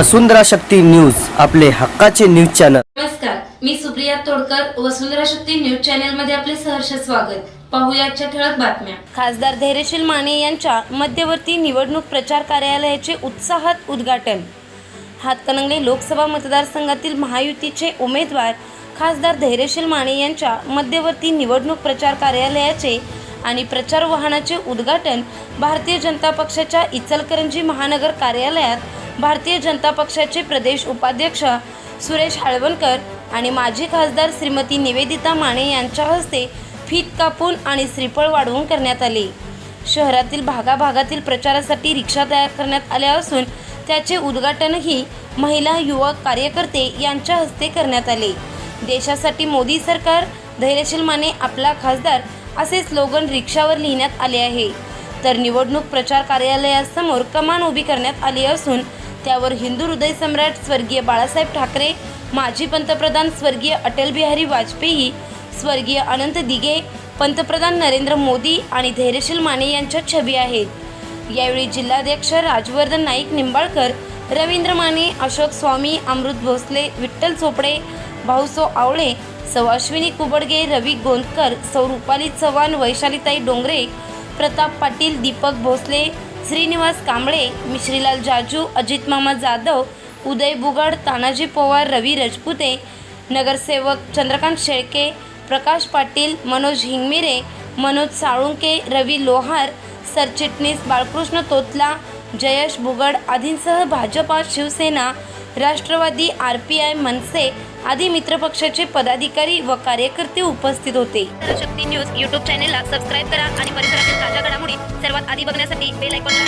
वसुंधरा Shakti news आपले हक्काचे news channel. नमस्कार मी सुप्रिया तोडकर वसुंधरा शक्ती न्यूज चॅनलमध्ये आपले सहर्ष स्वागत. पाहूया आजच्या ठळक बातम्या. खासदार धैर्यशील माने यांच्या मध्यवर्ती निवडणूक प्रचार कार्यालयाचे उत्साहात उद्घाटन. हातकणंगले लोकसभा मतदारसंघातील महायुतीचे उमेदवार खासदार धैर्यशील माने यांच्या मध्यवर्ती निवडणूक प्रचार कार्यालयाचे आणि प्रचार वाहनाचे उद्घाटन भारतीय जनता पक्षाच्या इचलकरंजी महानगर कार्यालयात भारतीय जनता पक्षाचे प्रदेश उपाध्यक्ष सुरेश हाळवणकर आणि माजी खासदार श्रीमती निवेदिता माने यांच्या हस्ते फीत कापून आणि श्रीफळ वाढवून करण्यात आले. शहरातील भागाभागातील प्रचारासाठी रिक्षा तयार करण्यात आल्या असून त्याचे उद्घाटनही महिला युवक कार्यकर्ते यांच्या हस्ते करण्यात आले. देशासाठी मोदी सरकार धैर्यशील माने आपला खासदार असे स्लोगन रिक्षावर लिहिण्यात आले आहे. तर निवडणूक प्रचार कार्यालयासमोर कमान उभी करण्यात आली असून त्यावर हिंदू हृदय सम्राट स्वर्गीय बाळासाहेब ठाकरे माजी पंतप्रधान स्वर्गीय अटल बिहारी वाजपेयी स्वर्गीय अनंत दिघे पंतप्रधान नरेंद्र मोदी आणि धैर्यशील माने यांच्या छबी आहेत. यावेळी जिल्हाध्यक्ष राजवर्धन नाईक निंबाळकर रवींद्र माने अशोक स्वामी अमृत भोसले विठ्ठल चोपडे भाऊसो आवळे सौ अश्विनी कुबडगे रवी गोंदकर सौ रुपाली चव्हाण वैशालीताई डोंगरे प्रताप पाटील दीपक भोसले श्रीनिवास कांबळे मिश्रीलाल जाजू अजित मामा जाधव उदय बुगड तानाजी पवार रवी रजपुते नगरसेवक चंद्रकांत शेळके प्रकाश पाटील मनोज हिंगमिरे मनोज साळुंके रवी लोहार सरचिटणीस बाळकृष्ण तोतला जयश बुगड आदींसह Bhajpa Shiv Sena Rashtrawadi R P I Manse आदी मित्रपक्षाचे पदाधिकारी व कार्यकर्ते उपस्थित होते. शक्ती न्यूज यूट्यूब चॅनेलला सबस्क्राईब करा आणि परिसरातील बघण्यासाठी बेल ऐकून